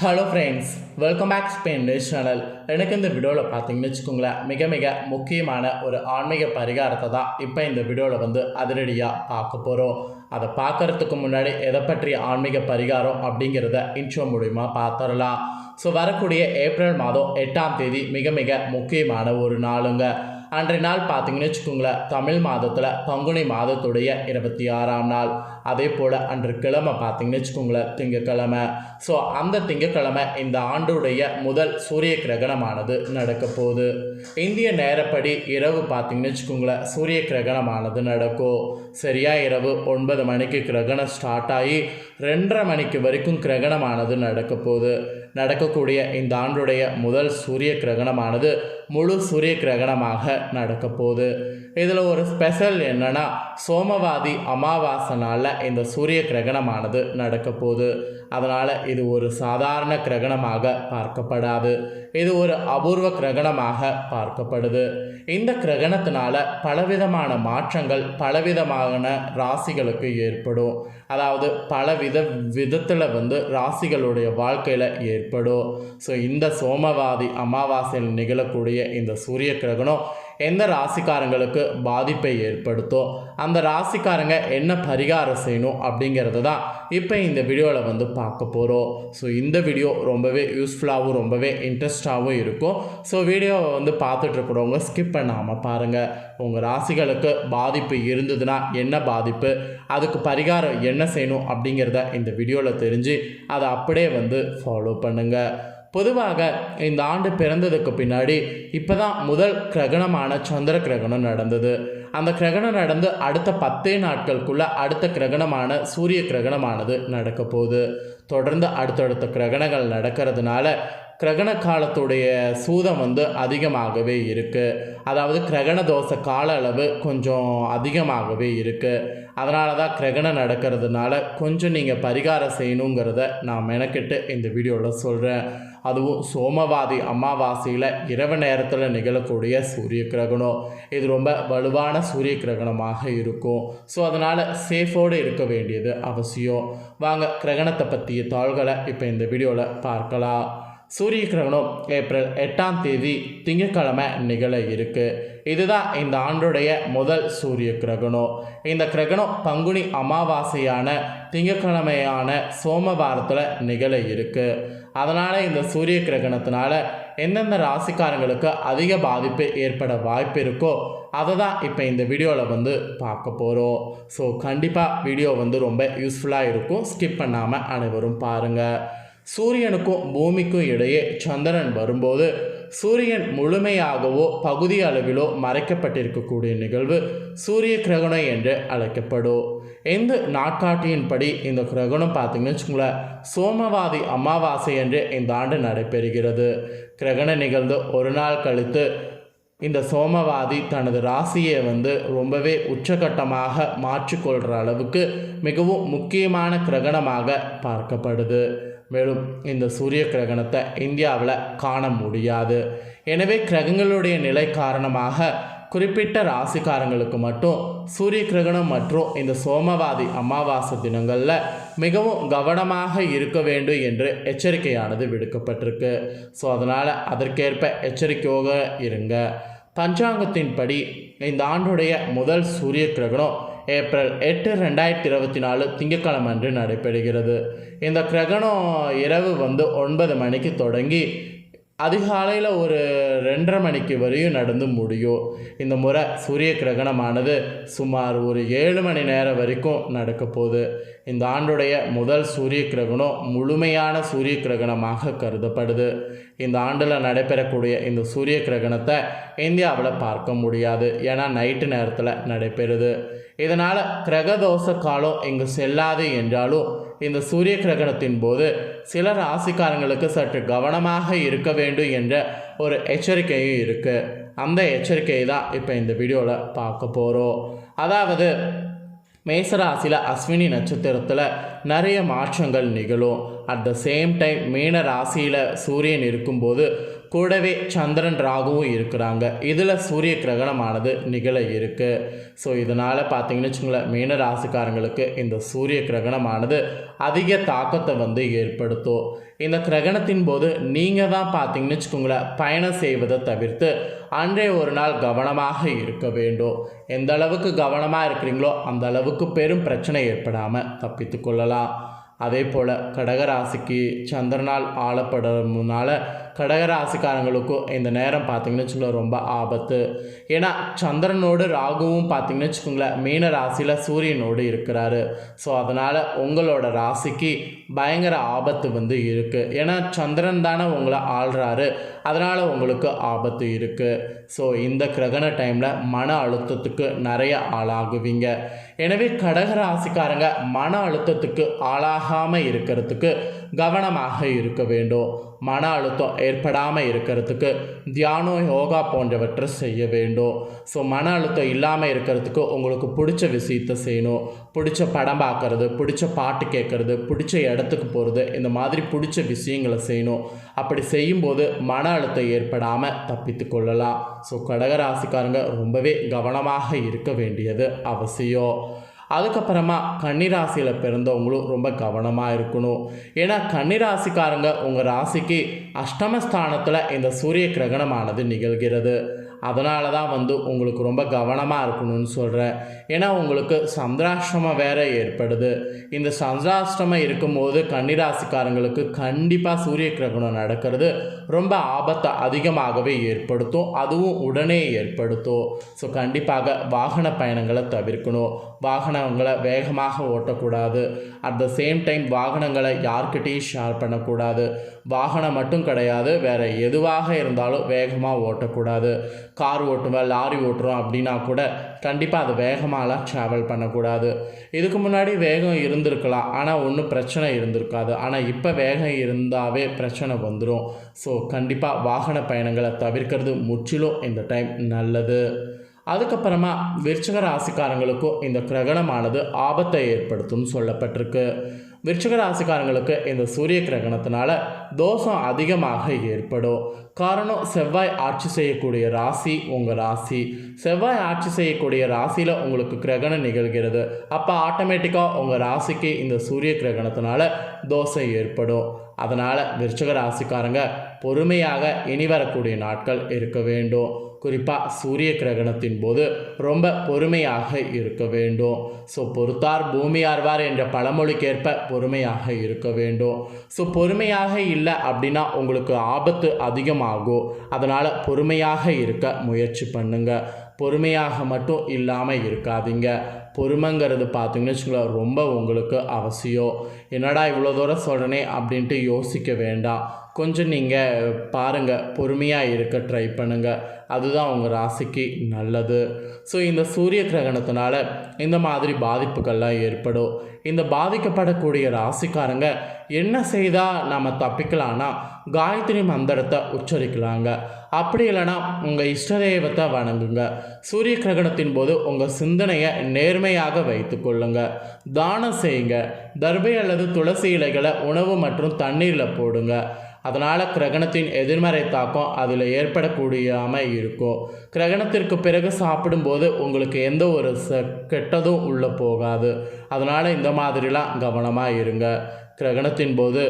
Hello friends welcome back Spain news channel எனக்கு இந்த வீடியோவில் பார்த்தீங்கன்னு வச்சுக்கோங்களேன் மிக மிக முக்கியமான ஒரு ஆன்மீக பரிகாரத்தை தான் இப்போ இந்த வீடியோவில் வந்து அதிரடியாக பார்க்க போகிறோம் அதை பார்க்கறதுக்கு முன்னாடி எதை பற்றிய ஆன்மீக பரிகாரம் அப்படிங்கிறத இன்ட்ரோ மூலிமா பார்த்துடலாம். ஸோ வரக்கூடிய ஏப்ரல் மாதம் எட்டாம் தேதி மிக மிக முக்கியமான ஒரு நாளுங்க. அன்றைய நாள் பார்த்தீங்கன்னு வச்சுக்கோங்களேன் தமிழ் மாதத்தில் பங்குனி மாதத்துடைய இருபத்தி ஆறாம் நாள். அதே போல் அன்று கிழமை பார்த்தீங்கன்னு வச்சுக்கோங்களேன் திங்கக்கிழமை. ஸோ அந்த திங்கக்கிழமை இந்த ஆண்டுடைய முதல் சூரிய கிரகணமானது நடக்க போகுது. இந்திய நேரப்படி இரவு பார்த்தீங்கன்னு வச்சுக்கோங்களேன் சூரிய கிரகணமானது நடக்கும். சரியா? இரவு ஒன்பது மணிக்கு கிரகணம் ஸ்டார்ட் ஆகி ரெண்டரை மணிக்கு வரைக்கும் கிரகணமானது நடக்க போகுது. நடக்கக்கூடிய இந்த ஆண்டுடைய முதல் சூரிய கிரகணமானது முழு சூரிய கிரகணமாக நடக்க போகுது. இதில் ஒரு ஸ்பெஷல் என்னென்னா சோமவாதி அமாவாசை இந்த சூரிய கிரகணமானது நடக்க போகுது. அதனால் இது ஒரு சாதாரண கிரகணமாக பார்க்கப்படாது. இது ஒரு அபூர்வ கிரகணமாக பார்க்கப்படுது. இந்த கிரகணத்தினால பலவிதமான மாற்றங்கள் பலவிதமான ராசிகளுக்கு ஏற்படும். அதாவது பல வித விதத்தில் வந்து ராசிகளுடைய வாழ்க்கையில் ஏற்படும். ஸோ இந்த சோமவாதி அமாவாசையில் நிகழக்கூடிய இந்த சூரிய கிரகணம் எந்த ராசிக்காரங்களுக்கு பாதிப்பை ஏற்படுத்தோ அந்த ராசிக்காரங்க என்ன பரிகாரம் செய்யணும் அப்படிங்கிறது தான் இப்போ இந்த வீடியோவில் வந்து பார்க்க போகிறோம் ஸோ இந்த வீடியோ ரொம்பவே யூஸ்ஃபுல்லாகவும் ரொம்பவே இன்ட்ரெஸ்டாகவும் இருக்கும். ஸோ வீடியோவை வந்து பார்த்துட்ருக்குறவங்க ஸ்கிப் பண்ணாமல் பாருங்கள் உங்கள் ராசிகளுக்கு பாதிப்பு இருந்ததுன்னா என்ன பாதிப்பு அதுக்கு பரிகாரம் என்ன செய்யணும் அப்படிங்கிறத இந்த வீடியோவில் தெரிஞ்சு அதை அப்படியே வந்து ஃபாலோ பண்ணுங்கள் பொதுவாக இந்த ஆண்டு பிறந்ததுக்கு பின்னாடி இப்போ தான் முதல் கிரகணமான சந்திர கிரகணம் நடந்தது. அந்த கிரகணம் நடந்து அடுத்த பத்தே நாட்களுக்குள்ளே அடுத்த கிரகணமான சூரிய கிரகணமானது நடக்க போகுது. தொடர்ந்து அடுத்தடுத்த கிரகணங்கள் நடக்கிறதுனால கிரகண காலத்துடைய சூதம் வந்து அதிகமாகவே இருக்குது அதாவது கிரகண தோசை கால அளவு கொஞ்சம் அதிகமாகவே இருக்குது அதனால தான் கிரகணம் நடக்கிறதுனால கொஞ்சம் நீங்கள் பரிகாரம் செய்யணுங்கிறத நான் மெனக்கிட்டு இந்த வீடியோவில் சொல்கிறேன் அதுவும் சோமவாதி அமாவாசையில் இரவு நேரத்தில் நிகழக்கூடிய சூரிய கிரகணம். இது ரொம்ப வலுவான சூரிய கிரகணமாக இருக்கும். ஸோ அதனால் சேஃபோடு இருக்க வேண்டியது அவசியம். வாங்க கிரகணத்தை பற்றிய தாள்களை இப்போ இந்த வீடியோவில் பார்க்கலாம். சூரிய கிரகணம் ஏப்ரல் எட்டாம் தேதி திங்கட்கிழமை நிகழ இருக்கு. இதுதான் இந்த ஆண்டுடைய முதல் சூரிய கிரகணம் இந்த கிரகணம் பங்குனி அமாவாசையான திங்கட்கிழமையான சோமவாரத்தில் நிகழ இருக்கு. அதனால் இந்த சூரிய கிரகணத்தினால எந்தெந்த ராசிக்காரங்களுக்கு அதிக பாதிப்பு ஏற்பட வாய்ப்பு இருக்கோ அதை தான் இப்போ இந்த வீடியோவில் வந்து பார்க்க போகிறோம் ஸோ கண்டிப்பாக வீடியோ வந்து ரொம்ப யூஸ்ஃபுல்லாக இருக்கும். ஸ்கிப் பண்ணாமல் அனைவரும் பாருங்கள் சூரியனுக்கும் பூமிக்கும் இடையே சந்திரன் வரும்போது சூரியன் முழுமையாகவோ பகுதி அளவிலோ மறைக்கப்பட்டிருக்கக்கூடிய நிகழ்வு சூரிய கிரகணம் என்று அழைக்கப்படும். எந்த நாட்காட்டியின்படி இந்த கிரகணம் பார்த்தீங்கன்னு வச்சுக்கோங்களேன் சோமவாதி அமாவாசை என்று இந்த ஆண்டு நடைபெறுகிறது. கிரகணம் நிகழ்ந்து ஒரு நாள் கழித்து இந்த சோமவாதி தனது ராசியை வந்து ரொம்பவே உச்சகட்டமாக மாற்றிக்கொள்கிற அளவுக்கு மிகவும் முக்கியமான கிரகணமாக பார்க்கப்படுது. மேலும் இந்த சூரிய கிரகணத்தை இந்தியாவில் காண முடியாது. எனவே கிரகங்களுடைய நிலை காரணமாக குறிப்பிட்ட ராசிக்காரங்களுக்கு மட்டும் சூரிய கிரகணம் மற்றும் இந்த சோமவாதி அமாவாசை தினங்களில் மிகவும் கவனமாக இருக்க வேண்டும் என்று எச்சரிக்கையானது விடுக்கப்பட்டிருக்கு. ஸோ அதனால் அதற்கேற்ப எச்சரிக்கையோக இருங்க. பஞ்சாங்கத்தின்படி இந்த ஆண்டுடைய முதல் சூரிய கிரகணம் ஏப்ரல் எட்டு ரெண்டாயிரத்தி இருபத்தி நாலு திங்கட்கிழமை அன்று நடைபெறுகிறது. இந்த கிரகணம் இரவு வந்து ஒன்பது மணிக்கு தொடங்கி அதிகாலையில் ஒரு ரெண்டரை மணிக்கு வரையும் நடந்து முடியும். இந்த முறை சூரிய கிரகணமானது சுமார் ஒரு ஏழு மணி நேரம் வரைக்கும் நடக்க போகுது. இந்த ஆண்டுடைய முதல் சூரிய கிரகணம் முழுமையான சூரிய கிரகணமாக கருதப்படுது. இந்த ஆண்டில் நடைபெறக்கூடிய இந்த சூரிய கிரகணத்தை இந்தியாவில் பார்க்க முடியாது. ஏன்னா நைட்டு நேரத்தில் நடைபெறுது. இதனால் கிரகதோஷ காலம் இங்கு செல்லாது என்றாலும் இந்த சூரிய கிரகணத்தின் போது சில ராசிக்காரங்களுக்கு சற்று கவனமாக இருக்க வேண்டும் என்ற ஒரு எச்சரிக்கையும் இருக்குது அந்த எச்சரிக்கையை தான் இப்போ இந்த வீடியோவில் பார்க்க போகிறோம் அதாவது மேசராசியில் அஸ்வினி நட்சத்திரத்தில் நிறைய மாற்றங்கள் நிகழும். அட் த சேம் டைம் மீன ராசியில் சூரியன் இருக்கும்போது கூடவே சந்திரன் ராகுவும் இருக்கிறாங்க. இதில் சூரிய கிரகணமானது நிகழ இருக்குது ஸோ இதனால் பார்த்தீங்கன்னு வச்சுங்களேன் மீன ராசிக்காரங்களுக்கு இந்த சூரிய கிரகணமானது அதிக தாக்கத்தை வந்து ஏற்படுத்தும். இந்த கிரகணத்தின் போது நீங்கள் தான் பார்த்தீங்கன்னு வச்சுக்கோங்களேன் பயணம் செய்வதை தவிர்த்து அன்றைய ஒரு நாள் கவனமாக இருக்க வேண்டும். எந்த அளவுக்கு கவனமாக இருக்கிறீங்களோ அந்த அளவுக்கு பெரும் பிரச்சனை ஏற்படாமல் தப்பித்து கொள்ளலாம். அதே போல் கடகராசிக்கு சந்திரனால் ஆளப்படுறதுனால கடகராசிக்காரங்களுக்கும் இந்த நேரம் பார்த்தீங்கன்னு வச்சுக்கோங்களேன் ரொம்ப ஆபத்து. ஏன்னா சந்திரனோடு ராகுவும் பார்த்தீங்கன்னு வச்சுக்கோங்களேன் மீன ராசியில் சூரியனோடு இருக்கிறாரு. ஸோ அதனால் உங்களோட ராசிக்கு பயங்கர ஆபத்து வந்து இருக்குது ஏன்னா சந்திரன் தானே உங்களை ஆள்றாரு. அதனால் உங்களுக்கு ஆபத்து இருக்குது ஸோ இந்த கிரகண டைமில் மன அழுத்தத்துக்கு நிறைய ஆளாகுவீங்க. எனவே கடகராசிக்காரங்க மன அழுத்தத்துக்கு ஆளாக ஆகாமல் இருக்கிறதுக்கு கவனமாக இருக்க வேண்டும். மன அழுத்தம் ஏற்படாமல் இருக்கிறதுக்கு தியானம் யோகா போன்றவற்றை செய்ய வேண்டும். ஸோ மன அழுத்தம் இல்லாமல் இருக்கிறதுக்கு உங்களுக்கு பிடிச்ச விஷயத்தை செய்யணும். பிடிச்ச படம் பார்க்கறது பிடிச்ச பாட்டு கேட்குறது பிடிச்ச இடத்துக்கு போகிறது இந்த மாதிரி பிடிச்ச விஷயங்களை செய்யணும். அப்படி செய்யும்போது மன அழுத்தம் ஏற்படாமல் தப்பித்து கொள்ளலாம். ஸோ கடகராசிக்காரங்க ரொம்பவே கவனமாக இருக்க வேண்டியது அவசியம். அதுக்கப்புறமா கன்னிராசியில் பிறந்தவங்களும் ரொம்ப கவனமாக இருக்கணும். ஏன்னா கன்னிராசிக்காரங்க உங்கள் ராசிக்கு அஷ்டமஸ்தானத்தில் இந்த சூரிய கிரகணமானது நிகழ்கிறது. அதனால தான் வந்து உங்களுக்கு ரொம்ப கவனமாக இருக்கணும்னு சொல்கிறேன் ஏன்னா உங்களுக்கு சந்திராஷ்டமம் வேற ஏற்படுது. இந்த சந்திராஷ்டமம் இருக்கும்போது கன்னிராசிக்காரங்களுக்கு கண்டிப்பாக சூரிய கிரகணம் நடக்கிறது ரொம்ப ஆபத்தை அதிகமாகவே ஏற்படுத்தும். அதுவும் உடனே ஏற்படுத்தும். ஸோ கண்டிப்பாக வாகன பயணங்களை தவிர்க்கணும். வாகனங்களை வேகமாக ஓட்டக்கூடாது. அட் த சேம் டைம் வாகனங்களை யார்கிட்டையும் ஷேர் பண்ணக்கூடாது. வாகனம் மட்டும் கிடையாது. வேறு எதுவாக இருந்தாலும் வேகமாக ஓட்டக்கூடாது. கார் ஓட்டுவேன் லாரி ஓட்டுறோம் அப்படின்னா கூட கண்டிப்பாக அது வேகமாகலாம் ட்ராவல் பண்ணக்கூடாது. இதுக்கு முன்னாடி வேகம் இருந்திருக்கலாம் ஆனால் ஒன்றும் பிரச்சனை இருந்திருக்காது. ஆனால் இப்போ வேகம் இருந்தாவே பிரச்சனை வந்துடும் ஸோ கண்டிப்பாக வாகன பயணங்களை தவிர்க்கிறது முற்றிலும் இந்த டைம் நல்லது. அதுக்கப்புறமா விருச்சக ராசிக்காரங்களுக்கும் இந்த கிரகணமானது ஆபத்தை ஏற்படுத்தும் சொல்லப்பட்டிருக்கு. விருச்சக ராசிக்காரங்களுக்கு இந்த சூரிய கிரகணத்தினால தோஷம் அதிகமாக ஏற்படும். காரணம் செவ்வாய் ஆட்சி செய்யக்கூடிய ராசி உங்கள் ராசி. செவ்வாய் ஆட்சி செய்யக்கூடிய ராசியில் உங்களுக்கு கிரகணம் நிகழ்கிறது. அப்போ ஆட்டோமேட்டிக்காக உங்கள் ராசிக்கு இந்த சூரிய கிரகணத்தினால தோசை ஏற்படும். அதனால் விருச்சக ராசிக்காரங்க பொறுமையாக இனி வரக்கூடிய நாட்கள் இருக்க வேண்டும். குறிப்பாக சூரிய கிரகணத்தின் போது ரொம்ப பொறுமையாக இருக்க வேண்டும். ஸோ பொறுத்தார் பூமி ஆர்வார் என்ற பழமொழிக்கேற்ப பொறுமையாக இருக்க வேண்டும். ஸோ பொறுமையாக இல்லை அப்படின்னா உங்களுக்கு ஆபத்து ஆகும். அதனால் பொறுமையாக இருக்க முயற்சி பண்ணுங்க. பொறுமையாக மட்டும் இல்லாமல் இருக்காதீங்க. பொறுமைங்கிறது பார்த்தீங்கன்னு வச்சுக்கோங்களேன் ரொம்ப உங்களுக்கு அவசியம். என்னடா இவ்வளோ தூரம் சொல்கிறனே அப்படின்ட்டு யோசிக்க வேண்டாம். கொஞ்சம் நீங்கள் பாருங்கள் பொறுமையாக இருக்க ட்ரை பண்ணுங்கள் அதுதான் உங்கள் ராசிக்கு நல்லது. ஸோ இந்த சூரிய கிரகணத்தினால இந்த மாதிரி பாதிப்புகள்லாம் ஏற்படும். இந்த பாதிக்கப்படக்கூடிய ராசிக்காரங்க என்ன செய்தால் நம்ம தப்பிக்கலாம்னா காயத்ரி மந்திரத்தை உச்சரிக்கலாங்க. அப்படி இல்லைன்னா உங்கள் இஷ்ட தெய்வத்தை வணங்குங்க. சூரிய கிரகணத்தின் போது உங்கள் சிந்தனையை நேர்மையாக வைத்துக்கொள்ளுங்க தானம் செய்யுங்க. தர்பை அல்லது துளசி இலைகளை உணவு மற்றும் தண்ணீரில் போடுங்க. அதனால் கிரகணத்தின் எதிர்மறை தாக்கம் அதில் ஏற்படக்கூடியாமல் இருக்கும் கிரகணத்திற்கு பிறகு சாப்பிடும்போது உங்களுக்கு எந்த ஒரு ச கெட்டதும் உள்ளே போகாது. அதனால் இந்த மாதிரிலாம் கவனமாக இருங்க. கிரகணத்தின் போது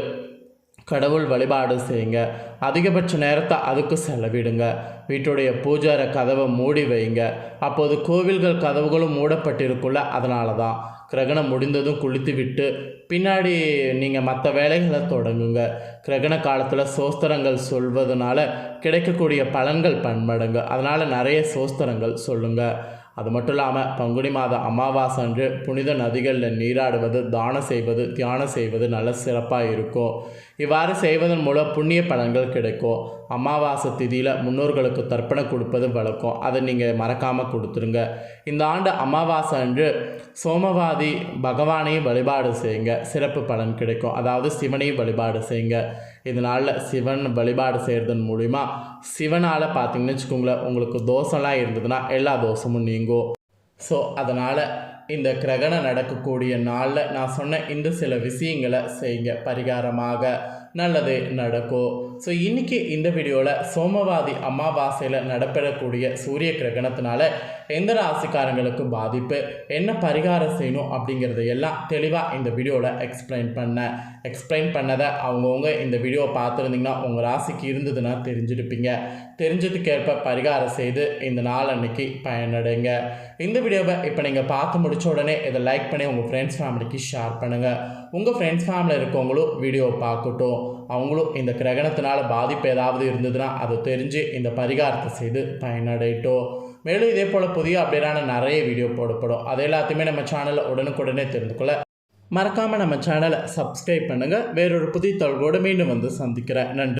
கடவுள் வழிபாடு செய்யுங்க. அதிகபட்ச நேரத்தை அதுக்கு செலவிடுங்க. வீட்டுடைய பூஜார கதவை மூடி வைங்க. அப்போது கோவில்கள் கதவுகளும் மூடப்பட்டிருக்குள்ள அதனால தான் கிரகணம் முடிந்ததும் குளித்து விட்டு பின்னாடி நீங்கள் மற்ற வேலைகளை தொடங்குங்க. கிரகண காலத்தில் சோஸ்திரங்கள் சொல்வதனால கிடைக்கக்கூடிய பலன்கள் பன்மடங்கு. அதனால் நிறைய சோஸ்திரங்கள் சொல்லுங்கள் அது மட்டும் இல்லாமல் பங்குனி மாத அமாவாசை அன்று புனித நதிகளில் நீராடுவது தானம் செய்வது தியானம் செய்வது நல்ல சிறப்பாக இருக்கும். இவ்வாறு செய்வதன் மூலம் புண்ணிய பலன்கள் கிடைக்கும். அமாவாசை திதியில் முன்னோர்களுக்கு தர்ப்பணம் கொடுப்பது வழக்கம். அதை நீங்கள் மறக்காமல் கொடுத்துருங்க. இந்த ஆண்டு அமாவாசை அன்று சோமவாதி பகவானையும் வழிபாடு செய்யுங்க. சிறப்பு பலன் கிடைக்கும். அதாவது சிவனையும் வழிபாடு செய்யுங்க. இதனால் சிவன் வழிபாடு செய்கிறதன் மூலிமா சிவனால் பார்த்தீங்கன்னு வச்சுக்கோங்களேன் உங்களுக்கு தோஷம்லாம் இருந்ததுன்னா எல்லா தோஷமும் நீங்கும். ஸோ அதனால் இந்த கிரகணம் நடக்கக்கூடிய நாளில் நான் சொன்ன இந்த சில விஷயங்களை செய்யுங்க. பரிகாரமாக நல்லது நடக்கும் ஸோ இன்றைக்கி இந்த வீடியோவில் சோமவாதி அமாவாசையில் நடைபெறக்கூடிய சூரிய கிரகணத்தினால எந்த ராசிக்காரங்களுக்கு பாதிப்பு என்ன பரிகாரம் செய்யணும் அப்படிங்கிறத எல்லாம் தெளிவாக இந்த வீடியோவில் எக்ஸ்பிளைன் பண்ணேன் எக்ஸ்பிளைன் பண்ணதை அவங்கவுங்க இந்த வீடியோவை பார்த்துருந்தீங்கன்னா உங்கள் ராசிக்கு இருந்ததுன்னா தெரிஞ்சிருப்பீங்க. தெரிஞ்சதுக்கேற்ப பரிகாரம் செய்து இந்த நாள் அன்னைக்கு பயனடைங்க. இந்த வீடியோவை இப்போ நீங்கள் பார்த்து முடிச்ச உடனே இதை லைக் பண்ணி உங்கள் ஃப்ரெண்ட்ஸ் ஃபேமிலிக்கு ஷேர் பண்ணுங்கள் உங்கள் ஃப்ரெண்ட்ஸ் ஃபேமிலியில் இருக்கவங்களும் வீடியோவை பார்க்கட்டும். அவங்களும் இந்த கிரகணத்தினால் பாதிப்பு ஏதாவது இருந்ததுன்னா அதை தெரிஞ்சு இந்த பரிகாரத்தை செய்து பயனடையட்டும். மேலும் இதே போல் புதிய அப்டேட்டான நிறைய வீடியோ போடப்படும். அது எல்லாத்தையுமே நம்ம சேனலில் உடனுக்குடனே தெரிந்து கொள்ள மறக்காமல் நம்ம சேனலை சப்ஸ்கிரைப் பண்ணுங்கள் வேறொரு புதிய தொழிலோடு மீண்டும் வந்து சந்திக்கிறேன். நன்றி.